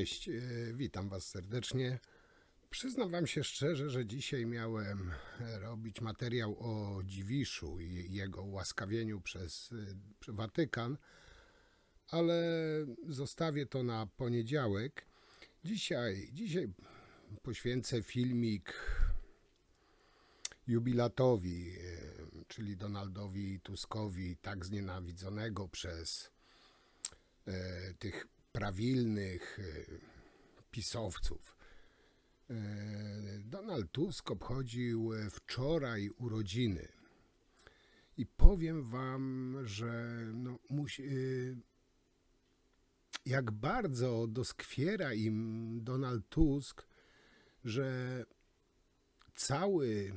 Cześć, e, witam Was serdecznie. Przyznam Wam się szczerze, że dzisiaj miałem e, robić materiał o Dziwiszu i jego ułaskawieniu przez e, Watykan, ale zostawię to na poniedziałek. Dzisiaj, dzisiaj poświęcę filmik jubilatowi, czyli Donaldowi Tuskowi, tak znienawidzonego przez tych prawilnych e, pisowców. E, Donald Tusk obchodził e, wczoraj urodziny. I powiem wam, że no, musi, jak bardzo doskwiera im Donald Tusk, że cały,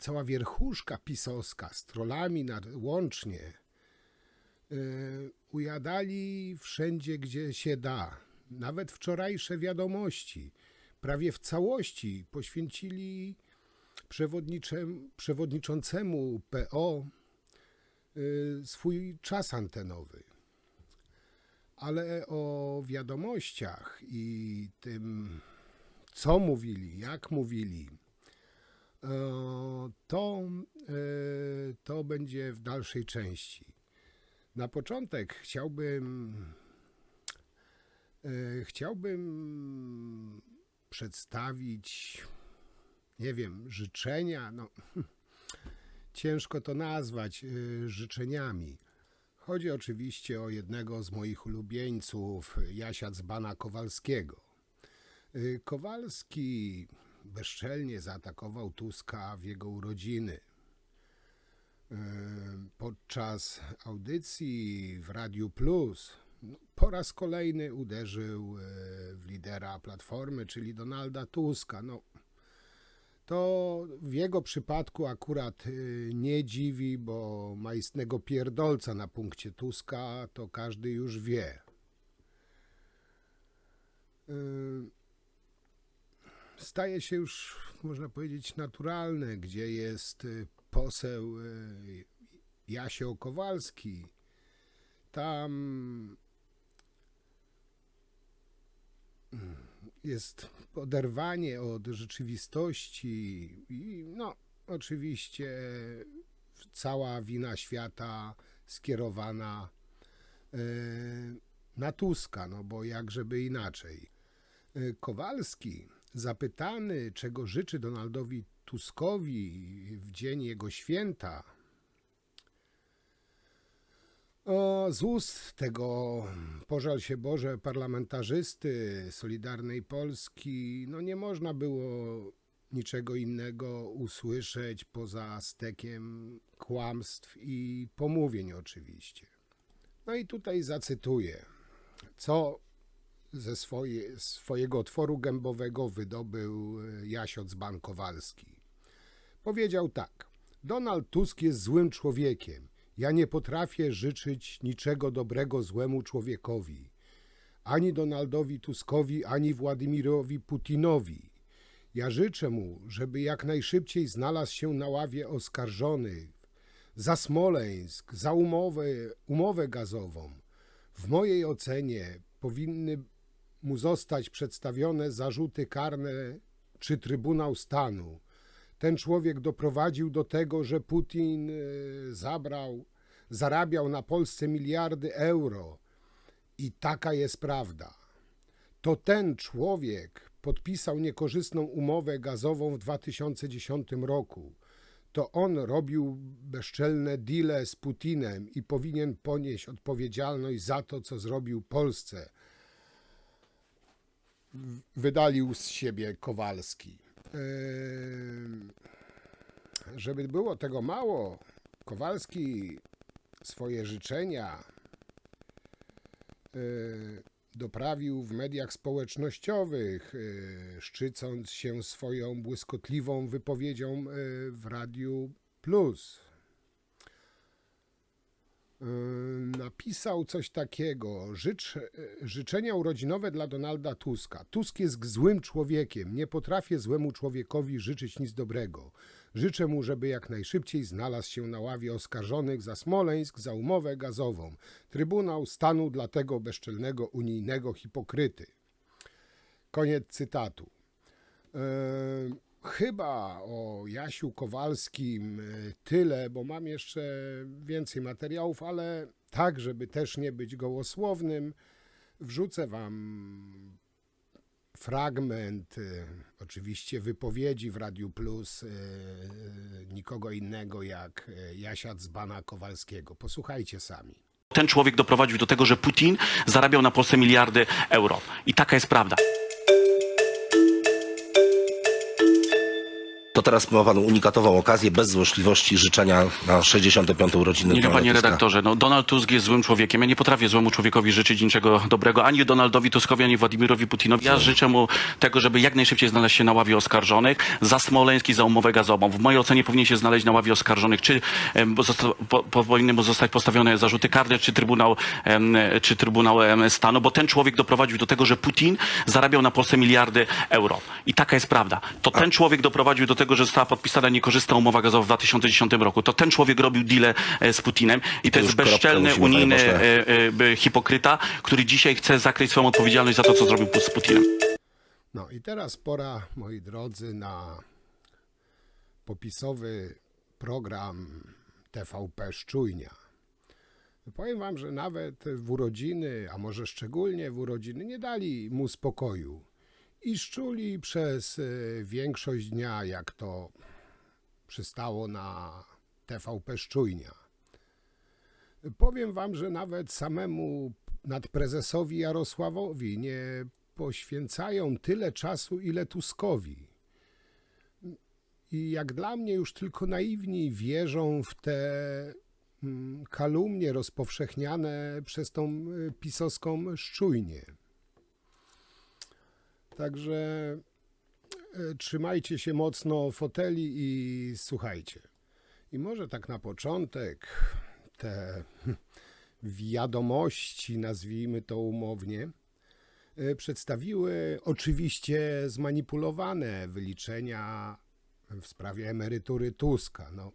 cała wierchuszka pisowska z trollami łącznie ujadali wszędzie, gdzie się da. Nawet wczorajsze wiadomości prawie w całości poświęcili przewodniczącemu PO y, swój czas antenowy. Ale o wiadomościach i tym, co mówili, jak mówili, e, to, e, to będzie w dalszej części. Na początek chciałbym e, chciałbym przedstawić nie wiem, życzenia, no ciężko to nazwać e, życzeniami. Chodzi oczywiście o jednego z moich ulubieńców, Jasia Dzbana Kowalskiego. E, Kowalski bezczelnie zaatakował Tuska w jego urodziny podczas audycji w Radiu Plus no, po raz kolejny uderzył e, w lidera Platformy, czyli Donalda Tuska. No, to w jego przypadku akurat e, nie dziwi, bo ma istnego pierdolca na punkcie Tuska, to każdy już wie. Staje się już, można powiedzieć, naturalne, gdzie jest poseł e, Jasio Kowalski. Tam mm, jest oderwanie od rzeczywistości i no, oczywiście cała wina świata skierowana e, na Tuska, no bo jak żeby inaczej. E, Kowalski, zapytany, czego życzy Donaldowi Tuskowi w dzień jego święta, z ust tego, pożal się Boże, parlamentarzysty Solidarnej Polski, no nie można było niczego innego usłyszeć poza stekiem kłamstw i pomówień oczywiście. No i tutaj zacytuję, co ze swoje, swojego otworu gębowego wydobył e, Jasio Dzban Kowalski. Powiedział tak, Donald Tusk jest złym człowiekiem. Ja nie potrafię życzyć niczego dobrego złemu człowiekowi. Ani Donaldowi Tuskowi, ani Władimirowi Putinowi. Ja życzę mu, żeby jak najszybciej znalazł się na ławie oskarżonych za Smoleńsk, za umowę, umowę gazową. W mojej ocenie powinny mu zostać przedstawione zarzuty karne czy Trybunał Stanu. Ten człowiek doprowadził do tego, że Putin e, zabrał, zarabiał na Polsce miliardy euro. I taka jest prawda. To ten człowiek podpisał niekorzystną umowę gazową w 2010 roku. To on robił bezczelne deale z Putinem i powinien ponieść odpowiedzialność za to, co zrobił Polsce. Wydalił z siebie Kowalski. Ehm, Żeby było tego mało, Kowalski swoje życzenia e, doprawił w mediach społecznościowych, e, szczycąc się swoją błyskotliwą wypowiedzią e, w Radiu Plus. Napisał coś takiego. Życz, e, życzenia urodzinowe dla Donalda Tuska. Tusk jest złym człowiekiem. Nie potrafię złemu człowiekowi życzyć nic dobrego. Życzę mu, żeby jak najszybciej znalazł się na ławie oskarżonych za Smoleńsk, za umowę gazową. Trybunał stanu dla tego bezczelnego unijnego hipokryty. Koniec cytatu. E, Chyba o Jasiu Kowalskim e, tyle, bo mam jeszcze więcej materiałów, ale tak, żeby też nie być gołosłownym, wrzucę Wam fragment, e, oczywiście wypowiedzi w Radiu Plus e, nikogo innego jak Jasia Dzbana Kowalskiego. Posłuchajcie sami. Ten człowiek doprowadził do tego, że Putin zarabiał na Polsce miliardy euro. I taka jest prawda. To teraz ma pan unikatową okazję, bez złośliwości życzenia na 65. urodziny Nie panie Tuska. redaktorze, no Donald Tusk jest złym człowiekiem. Ja nie potrafię złemu człowiekowi życzyć niczego dobrego, ani Donaldowi Tuskowi, ani Władimirowi Putinowi. Ja życzę mu tego, żeby jak najszybciej znaleźć się na ławie oskarżonych za Smoleńsk i za umowę gazową. W mojej ocenie powinien się znaleźć na ławie oskarżonych, czy em, zosta, po, po, powinny mu zostać postawione zarzuty karne, czy Trybunał, em, czy Trybunał em, Stanu, bo ten człowiek doprowadził do tego, że Putin zarabiał na Polsce miliardy euro. I taka jest prawda. To ten człowiek doprowadził do tego, że została podpisana niekorzystna umowa gazowa w 2010 roku. To ten człowiek robił deal z Putinem i to już jest bezczelny, unijny e, e, hipokryta, który dzisiaj chce zakryć swoją odpowiedzialność za to, co zrobił z Putinem. No i teraz pora, moi drodzy, na popisowy program TVP Szczujnia. Powiem wam, że nawet w urodziny, a może szczególnie w urodziny, nie dali mu spokoju i szczuli przez e, większość dnia, jak to przystało na TVP Szczujnia. Powiem wam, że nawet samemu nadprezesowi Jarosławowi nie poświęcają tyle czasu, ile Tuskowi. I jak dla mnie już tylko naiwni wierzą w te mm, kalumnie rozpowszechniane przez tą y, pisowską szczujnię. Także e, trzymajcie się mocno foteli i słuchajcie. I może tak na początek te wiadomości, nazwijmy to umownie, e, przedstawiły oczywiście zmanipulowane wyliczenia w sprawie emerytury Tuska. No,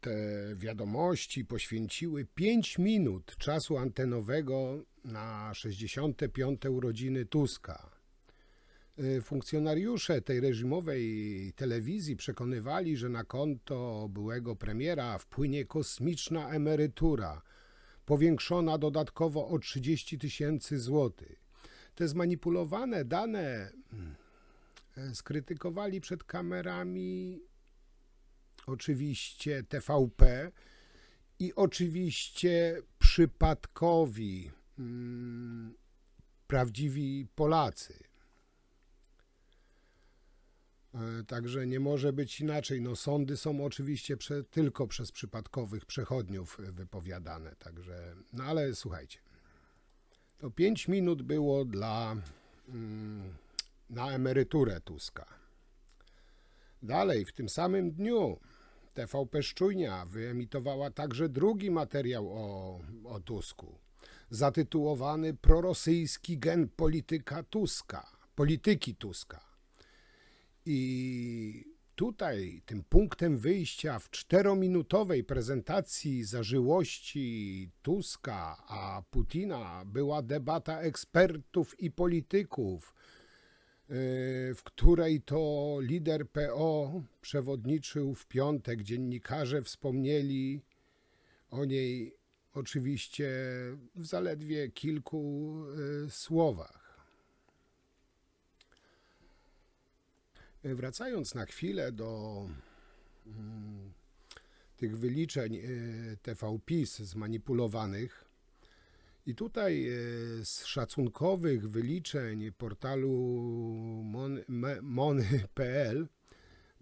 te wiadomości poświęciły 5 minut czasu antenowego na 65. urodziny Tuska. Y, Funkcjonariusze tej reżimowej telewizji przekonywali, że na konto byłego premiera wpłynie kosmiczna emerytura, powiększona dodatkowo o 30 tysięcy złotych. Te zmanipulowane dane mm, skrytykowali przed kamerami oczywiście TVP i oczywiście przypadkowi prawdziwi Polacy. E, Także nie może być inaczej. No, sądy są oczywiście prze, tylko przez przypadkowych przechodniów e, wypowiadane. Także, no ale słuchajcie. To 5 minut było dla mm, na emeryturę Tuska. Dalej, w tym samym dniu TVP Szczujnia wyemitowała także drugi materiał o, o Tusku, zatytułowany Prorosyjski gen polityka Tuska, polityki Tuska. I tutaj tym punktem wyjścia w czterominutowej prezentacji zażyłości Tuska a Putina była debata ekspertów i polityków, yy, w której to lider PO przewodniczył w piątek. Dziennikarze wspomnieli o niej oczywiście w zaledwie kilku yy, słowach. Wracając na chwilę do mm, tych wyliczeń y, TV PiS zmanipulowanych, i tutaj y, z szacunkowych wyliczeń portalu mon- me- mony.pl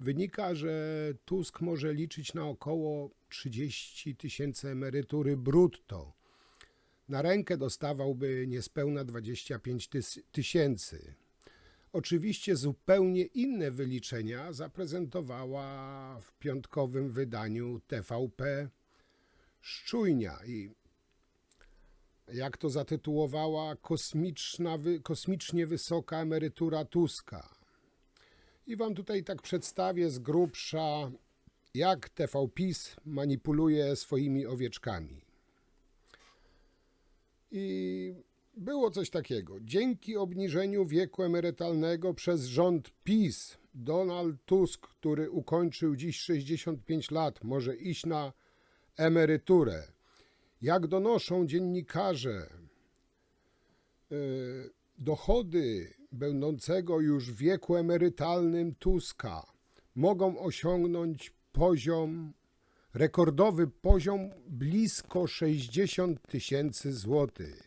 wynika, że Tusk może liczyć na około 30 tysięcy emerytury brutto. Na rękę dostawałby niespełna 25 tys- tysięcy. Oczywiście zupełnie inne wyliczenia zaprezentowała w piątkowym wydaniu TVP Szczujnia i jak to zatytułowała kosmiczna, kosmicznie wysoka emerytura Tuska. I wam tutaj tak przedstawię z grubsza, jak TV PiS manipuluje swoimi owieczkami. I było coś takiego. Dzięki obniżeniu wieku emerytalnego przez rząd PiS, Donald Tusk, który ukończył dziś 65 lat, może iść na emeryturę. Jak donoszą dziennikarze, e, dochody będącego już w wieku emerytalnym Tuska mogą osiągnąć poziom, rekordowy poziom blisko 60 tysięcy złotych.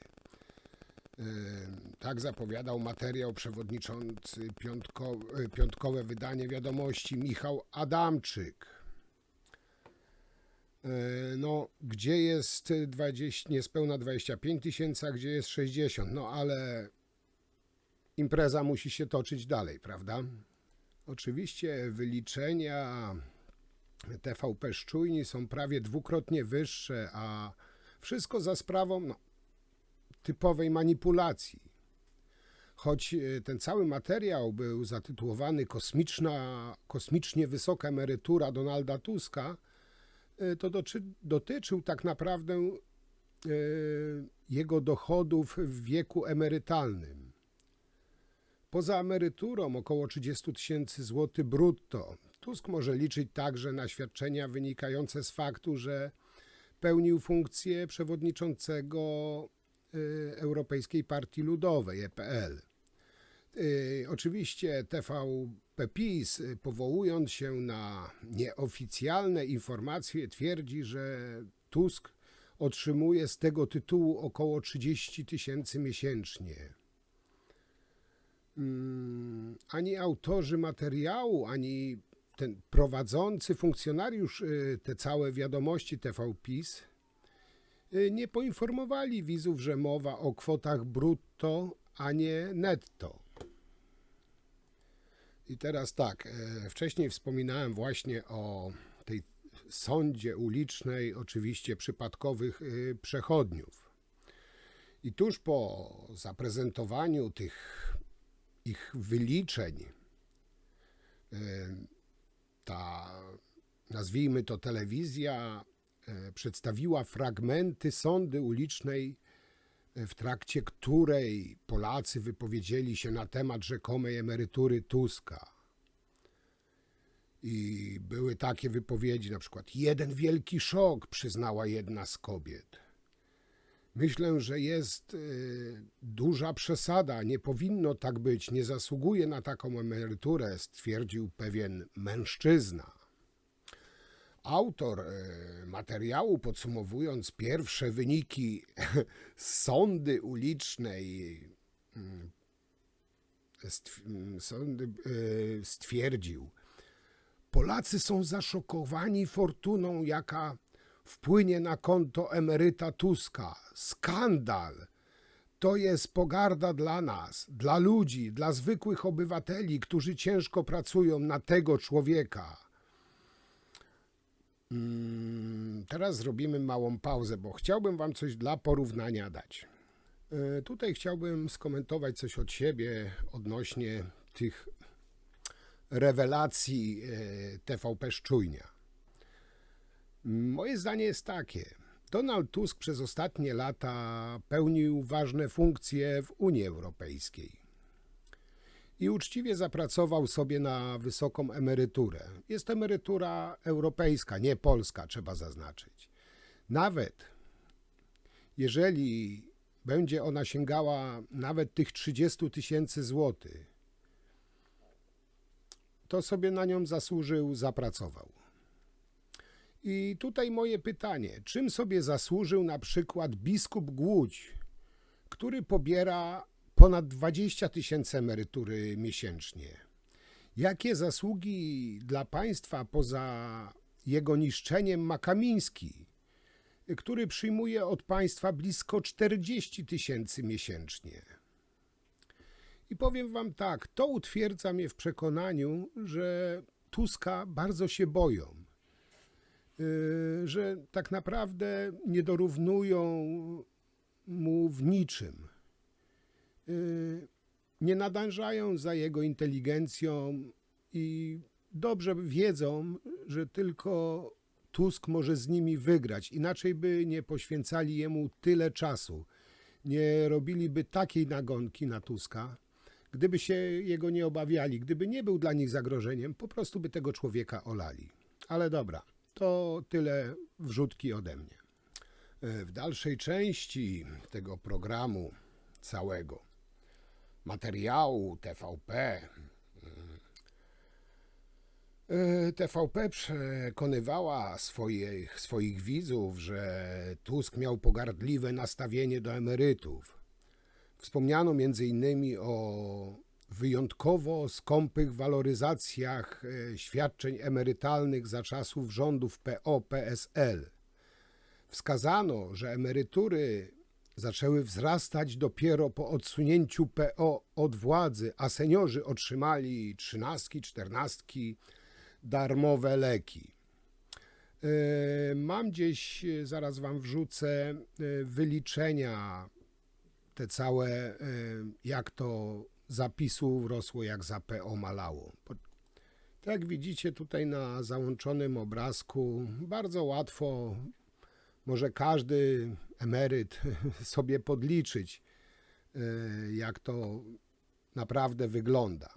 Tak zapowiadał materiał przewodniczący piątko, e, piątkowe wydanie wiadomości Michał Adamczyk. E, No, gdzie jest 20, niespełna 25 tysięcy, a gdzie jest 60? No, ale impreza musi się toczyć dalej, prawda? Oczywiście wyliczenia TVP Szczujni są prawie dwukrotnie wyższe, a wszystko za sprawą no, typowej manipulacji. Choć e, ten cały materiał był zatytułowany Kosmiczna, Kosmicznie Wysoka Emerytura Donalda Tuska, e, to doczy, dotyczył tak naprawdę e, jego dochodów w wieku emerytalnym. Poza emeryturą około 30 tysięcy złotych brutto. Tusk może liczyć także na świadczenia wynikające z faktu, że pełnił funkcję przewodniczącego y, Europejskiej Partii Ludowej, EPL. Y, Oczywiście TVP PiS, y, powołując się na nieoficjalne informacje, twierdzi, że Tusk otrzymuje z tego tytułu około 30 tysięcy miesięcznie. Mm, Ani autorzy materiału, ani ten prowadzący funkcjonariusz y, te całe wiadomości TV PiS y, nie poinformowali widzów, że mowa o kwotach brutto, a nie netto. I teraz tak, e, wcześniej wspominałem właśnie o tej sądzie ulicznej, oczywiście przypadkowych y, przechodniów. I tuż po zaprezentowaniu tych ich wyliczeń, y, ta, nazwijmy to telewizja, e, przedstawiła fragmenty sądy ulicznej, e, w trakcie której Polacy wypowiedzieli się na temat rzekomej emerytury Tuska. I były takie wypowiedzi, na przykład jeden wielki szok, przyznała jedna z kobiet. Myślę, że jest y, duża przesada, nie powinno tak być, nie zasługuje na taką emeryturę, stwierdził pewien mężczyzna. Autor y, materiału, podsumowując pierwsze wyniki sądy ulicznej, stw- mm, y, stwierdził, Polacy są zaszokowani fortuną, jaka wpłynie na konto emeryta Tuska. Skandal! To jest pogarda dla nas, dla ludzi, dla zwykłych obywateli, którzy ciężko pracują na tego człowieka. Mm, Teraz zrobimy małą pauzę, bo chciałbym Wam coś dla porównania dać. E, Tutaj chciałbym skomentować coś od siebie odnośnie tych rewelacji e, TVP Szczujnia. Moje zdanie jest takie. Donald Tusk przez ostatnie lata pełnił ważne funkcje w Unii Europejskiej i uczciwie zapracował sobie na wysoką emeryturę. Jest emerytura europejska, nie polska, trzeba zaznaczyć. Nawet jeżeli będzie ona sięgała nawet tych 30 tysięcy złotych, to sobie na nią zasłużył, zapracował. I tutaj moje pytanie: czym sobie zasłużył na przykład biskup Głódź, który pobiera ponad 20 tysięcy emerytury miesięcznie? Jakie zasługi dla państwa poza jego niszczeniem ma Kamiński, który przyjmuje od państwa blisko 40 tysięcy miesięcznie? I powiem wam tak, to utwierdza mnie w przekonaniu, że Tuska bardzo się boją. Yy, że tak naprawdę nie dorównują mu w niczym. Yy, nie nadążają za jego inteligencją i dobrze wiedzą, że tylko Tusk może z nimi wygrać. Inaczej by nie poświęcali jemu tyle czasu. Nie robiliby takiej nagonki na Tuska, gdyby się jego nie obawiali, gdyby nie był dla nich zagrożeniem, po prostu by tego człowieka olali. Ale dobra, to tyle wrzutki ode mnie. E, W dalszej części tego programu całego materiału TVP E, TVP przekonywała swoich, swoich widzów, że Tusk miał pogardliwe nastawienie do emerytów. Wspomniano m.in. o wyjątkowo skąpych waloryzacjach e, świadczeń emerytalnych za czasów rządów PO-PSL. Wskazano, że emerytury zaczęły wzrastać dopiero po odsunięciu PO od władzy, a seniorzy otrzymali trzynastki, czternastki, darmowe leki. E, Mam gdzieś, e, zaraz wam wrzucę, wyliczenia te całe, jak to zapisów rosło, jak za PO malało. Jak widzicie tutaj na załączonym obrazku, bardzo łatwo może każdy emeryt sobie podliczyć, e, jak to naprawdę wygląda.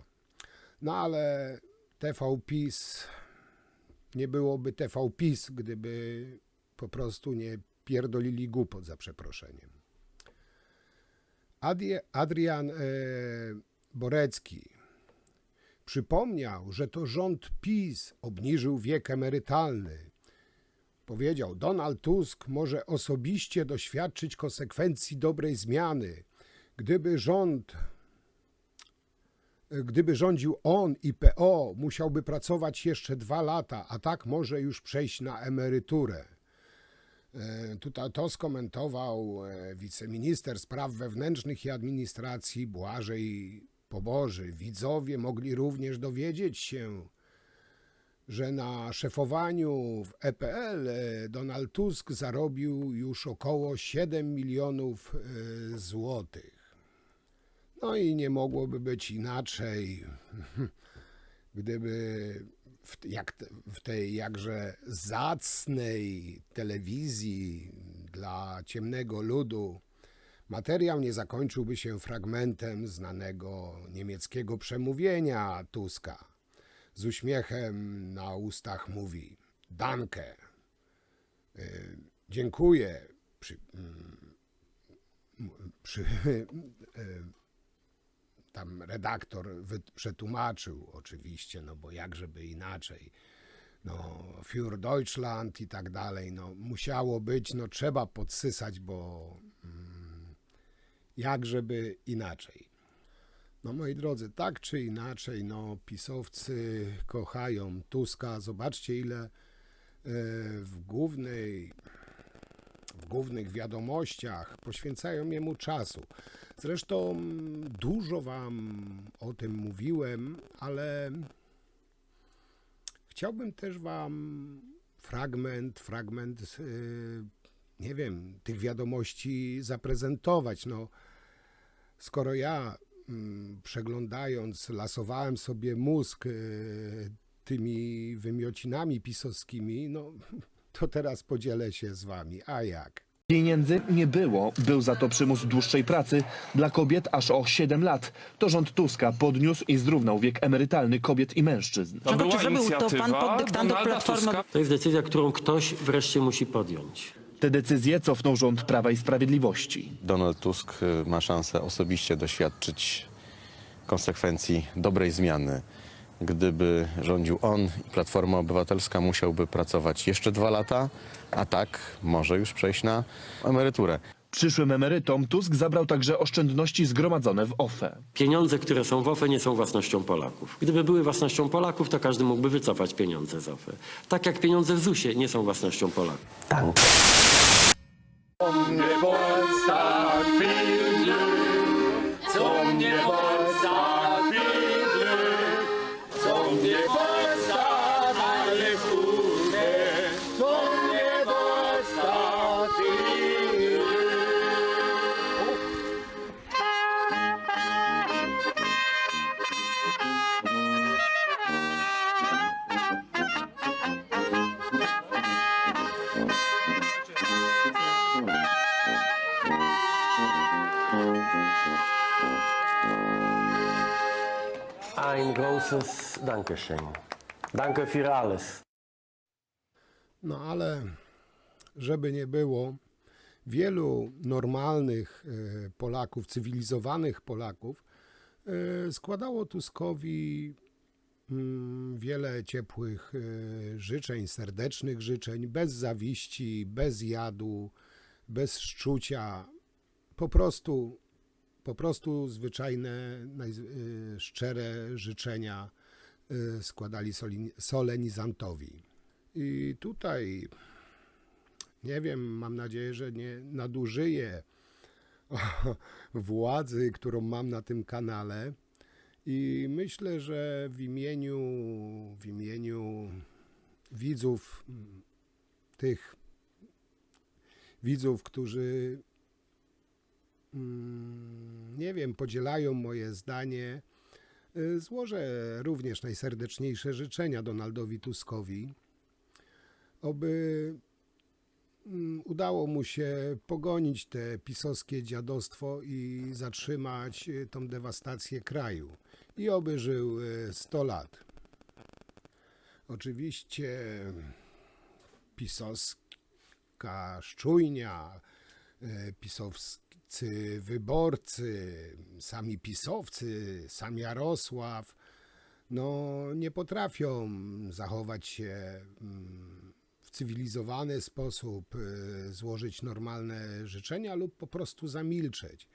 No ale TV PiS nie byłoby TV PiS, gdyby po prostu nie pierdolili głupot za przeproszeniem. Adrian e, Borecki przypomniał, że to rząd PiS obniżył wiek emerytalny. Powiedział, Donald Tusk może osobiście doświadczyć konsekwencji dobrej zmiany, gdyby rząd Gdyby rządził on i PO, musiałby pracować jeszcze dwa lata, a tak może już przejść na emeryturę. E, Tutaj to skomentował e, wiceminister spraw wewnętrznych i administracji Błażej Poboży. Widzowie mogli również dowiedzieć się, że na szefowaniu w EPL e, Donald Tusk zarobił już około 7 milionów złotych. No i nie mogłoby być inaczej, gdyby w, jak w tej jakże zacnej telewizji dla ciemnego ludu materiał nie zakończyłby się fragmentem znanego niemieckiego przemówienia Tuska. Z uśmiechem na ustach mówi: Danke. Y, Dziękuję. Przy, mm, przy, y, tam redaktor przetłumaczył oczywiście, no bo jakżeby inaczej. No, für Deutschland i tak dalej, no musiało być, no trzeba podsysać, bo mm, jakżeby inaczej. No moi drodzy, tak czy inaczej, no pisowcy kochają Tuska. Zobaczcie ile e, w głównej głównych wiadomościach poświęcają jemu czasu. Zresztą dużo wam o tym mówiłem, ale chciałbym też wam fragment, fragment, yy, nie wiem, tych wiadomości zaprezentować. No, skoro ja mm, przeglądając, lasowałem sobie mózg yy, tymi wymiocinami pisowskimi, no to teraz podzielę się z wami. A jak? Pieniędzy nie było, był za to przymus dłuższej pracy dla kobiet aż o 7 lat. To rząd Tuska podniósł i zrównał wiek emerytalny kobiet i mężczyzn. To była czy zrobił to pan inicjatywa pod dyktando Donalda Platformy? Tuska. To jest decyzja, którą ktoś wreszcie musi podjąć. Te decyzje cofnął rząd Prawa i Sprawiedliwości. Donald Tusk y, ma szansę osobiście doświadczyć konsekwencji dobrej zmiany. Gdyby rządził on i Platforma Obywatelska, musiałby pracować jeszcze dwa lata, a tak może już przejść na emeryturę. Przyszłym emerytom Tusk zabrał także oszczędności zgromadzone w OFE. Pieniądze, które są w OFE nie są własnością Polaków. Gdyby były własnością Polaków, to każdy mógłby wycofać pieniądze z OFE. Tak jak pieniądze w ZUS-ie nie są własnością Polaków. Co Ein großes Dankeschön. Danke für alles. No ale żeby nie było, wielu normalnych e, Polaków, cywilizowanych Polaków e, składało Tuskowi mm, wiele ciepłych e, życzeń, serdecznych życzeń, bez zawiści, bez jadu, bez szczucia. Po prostu, po prostu zwyczajne, e, szczere życzenia e, składali solenizantowi. I tutaj nie wiem, mam nadzieję, że nie nadużyję władzy, którą mam na tym kanale. I myślę, że w imieniu, w imieniu widzów, mm, tych widzów, którzy nie wiem, podzielają moje zdanie, y, złożę również najserdeczniejsze życzenia Donaldowi Tuskowi, oby mm, udało mu się pogonić te pisowskie dziadostwo i zatrzymać y, tą dewastację kraju. I oby żył y, 100 lat. Oczywiście pisowska szczujnia, y, pisowscy wyborcy, sami pisowcy, sam Jarosław, no nie potrafią zachować się mm, w cywilizowany sposób, y, złożyć normalne życzenia lub po prostu zamilczeć.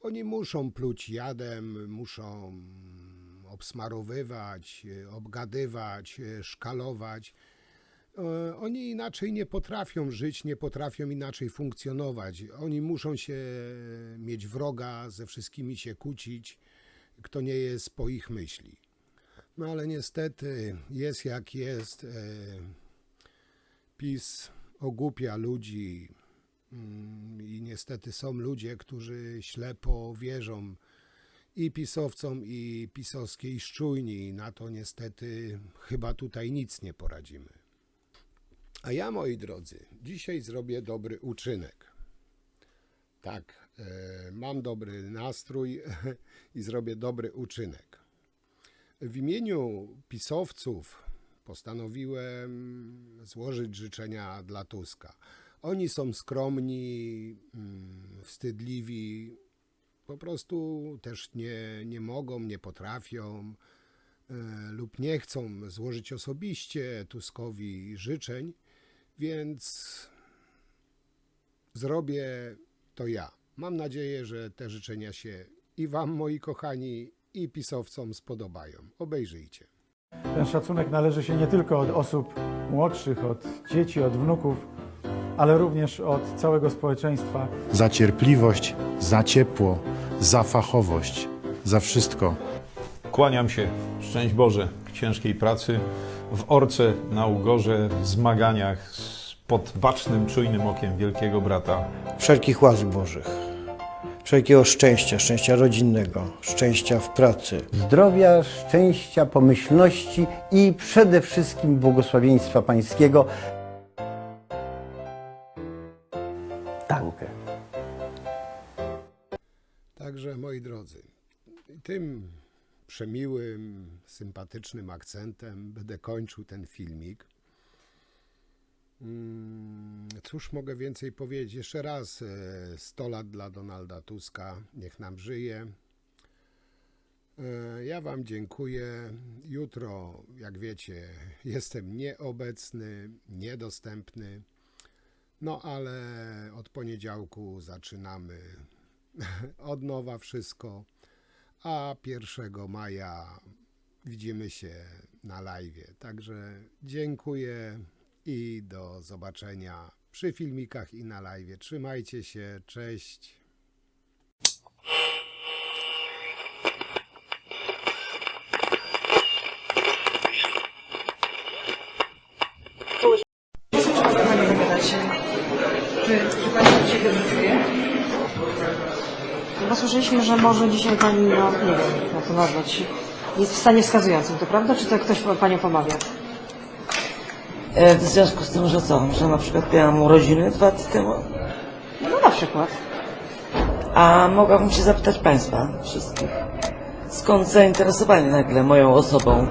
Oni muszą pluć jadem, muszą obsmarowywać, y, obgadywać, y, szkalować. E, Oni inaczej nie potrafią żyć, nie potrafią inaczej funkcjonować. Oni muszą się mieć wroga, ze wszystkimi się kłócić, kto nie jest po ich myśli. No ale niestety jest jak jest. E, PiS ogłupia ludzi mm, i niestety są ludzie, którzy ślepo wierzą i pisowcom, i pisowskiej szczujni. Na to niestety chyba tutaj nic nie poradzimy. A ja, moi drodzy, dzisiaj zrobię dobry uczynek. Tak, e, mam dobry nastrój i zrobię dobry uczynek. W imieniu pisowców postanowiłem złożyć życzenia dla Tuska. Oni są skromni, mm, wstydliwi, po prostu też nie, nie mogą, nie potrafią e, lub nie chcą złożyć osobiście Tuskowi życzeń, więc zrobię to ja. Mam nadzieję, że te życzenia się i Wam, moi kochani, i pisowcom spodobają. Obejrzyjcie. Ten szacunek należy się nie tylko od osób młodszych, od dzieci, od wnuków, ale również od całego społeczeństwa. za cierpliwość, za ciepło, za fachowość, za wszystko. Kłaniam się, szczęść Boże, w ciężkiej pracy, w orce, na ugorze, w zmaganiach z- pod bacznym, czujnym okiem Wielkiego Brata. wszelkich łask Bożych, wszelkiego szczęścia, szczęścia rodzinnego, szczęścia w pracy. zdrowia, szczęścia, pomyślności i przede wszystkim błogosławieństwa Pańskiego. Danke. Także, moi drodzy, tym przemiłym, sympatycznym akcentem będę kończył ten filmik. Mm, Cóż mogę więcej powiedzieć? Jeszcze raz e, 100 lat dla Donalda Tuska. Niech nam żyje. E, Ja Wam dziękuję. Jutro, jak wiecie, jestem nieobecny, niedostępny. No ale od poniedziałku zaczynamy od nowa wszystko, a 1 maja widzimy się na live. Także dziękuję i do zobaczenia przy filmikach i na live. Trzymajcie się, cześć. Słyszeliśmy, że może dzisiaj Pani, no nie wiem jak to nazwać, jest w stanie wskazującym, to prawda? Czy to ktoś Panią pomawia? E, W związku z tym, że co? Że na przykład miałam urodziny dwa lata temu. No na przykład. A mogłabym się zapytać Państwa wszystkich, Skąd zainteresowanie nagle moją osobą?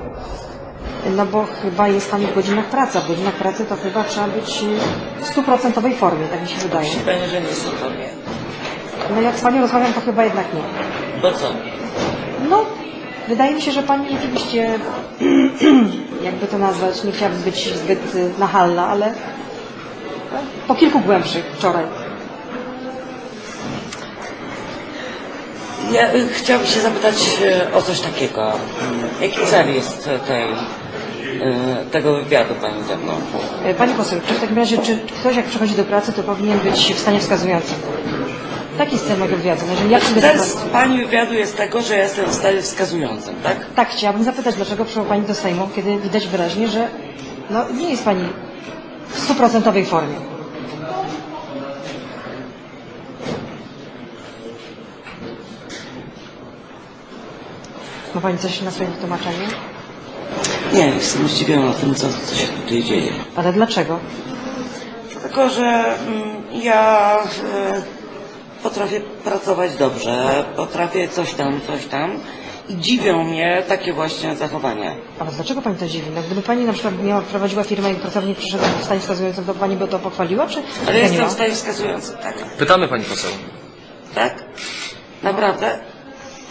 No bo chyba jest Pani w godzinach pracy, a w godzinach pracy to chyba trzeba być w stuprocentowej formie, tak mi się wydaje. Pani, że nie jest w formie. No jak z Panią rozmawiam, to chyba jednak nie. Bo co? No, wydaje mi się, że Pani rzeczywiście, jakby to nazwać, nie chciałabym być zbyt y, nachalna, ale no, po kilku głębszych wczoraj. Ja y, chciałabym się zapytać y, o coś takiego. Jaki cel jest tej, tego wywiadu pani ze mną? E, Pani poseł, czy w takim razie, czy ktoś jak przychodzi do pracy, to powinien być w stanie wskazującym? Taki jest cel mojego wywiadu. No, jeżeli ja przyjdę Cel do z Pani- pani wywiadu jest tego, że ja jestem w stanie wskazującym, tak? Tak, chciałabym zapytać, dlaczego przyszła Pani do Sejmu, kiedy widać wyraźnie, że no, nie jest Pani w stuprocentowej formie. Ma Pani coś na swoim wytłumaczeniu? Nie, jestem zdziwiona tym, co, co się tutaj dzieje. Ale dlaczego? Dlatego, że mm, ja e, potrafię pracować dobrze, potrafię coś tam, coś tam i dziwią mnie takie właśnie zachowania. Ale dlaczego Pani to dziwi? No, gdyby Pani na przykład miała, prowadziła firmę i pracownik przyszedł w stanie wskazującym, to Pani by to pochwaliła, czy Ale jestem w stanie wskazującym, tak? Pytamy pani poseł. Tak? Naprawdę?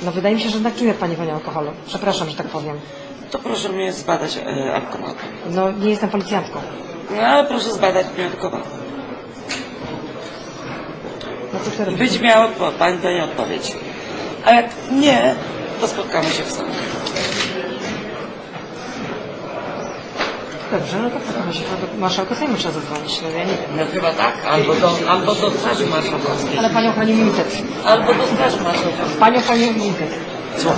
No wydaje mi się, że jednak czuje Pani wonię alkoholu. Przepraszam, że tak powiem. To proszę mnie zbadać e, alkomat. No nie jestem policjantką. No ale proszę zbadać mnie alkomat. Co? Być miała odpo- pani to nie odpowiedź. A jak nie, to spotkamy się w sądzie. Dobrze, no to razie chyba do marszałka Sejmu trzeba zadzwonić. No ja nie wiem. No chyba tak, albo do, albo do Straży Marszałkowskiej. Ale Panią chroni immunitet. Albo do Straży Marszałkowskiej. Panią chroni immunitet. Co?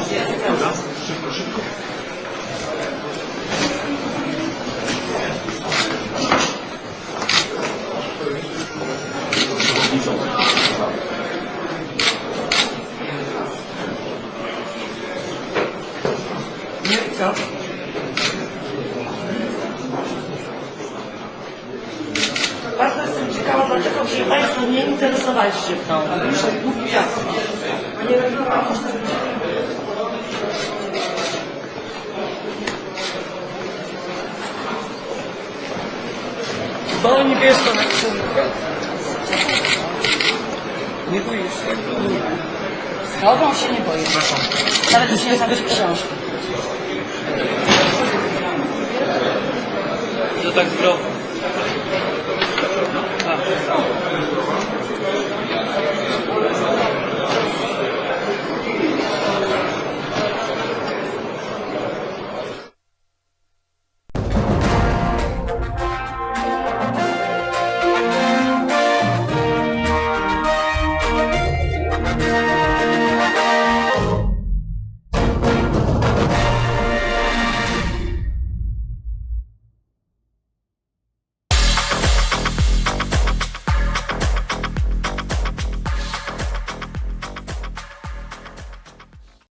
Nie, co? Bardzo jestem ciekawa, dlaczego się Państwo nie interesowaliście mną. Muszę mówić jasno. Bo niebiesko na księgę. Nie boisz się? Tobą się nie boję. Nawet już nie zabrać książki. To tak zdrowo.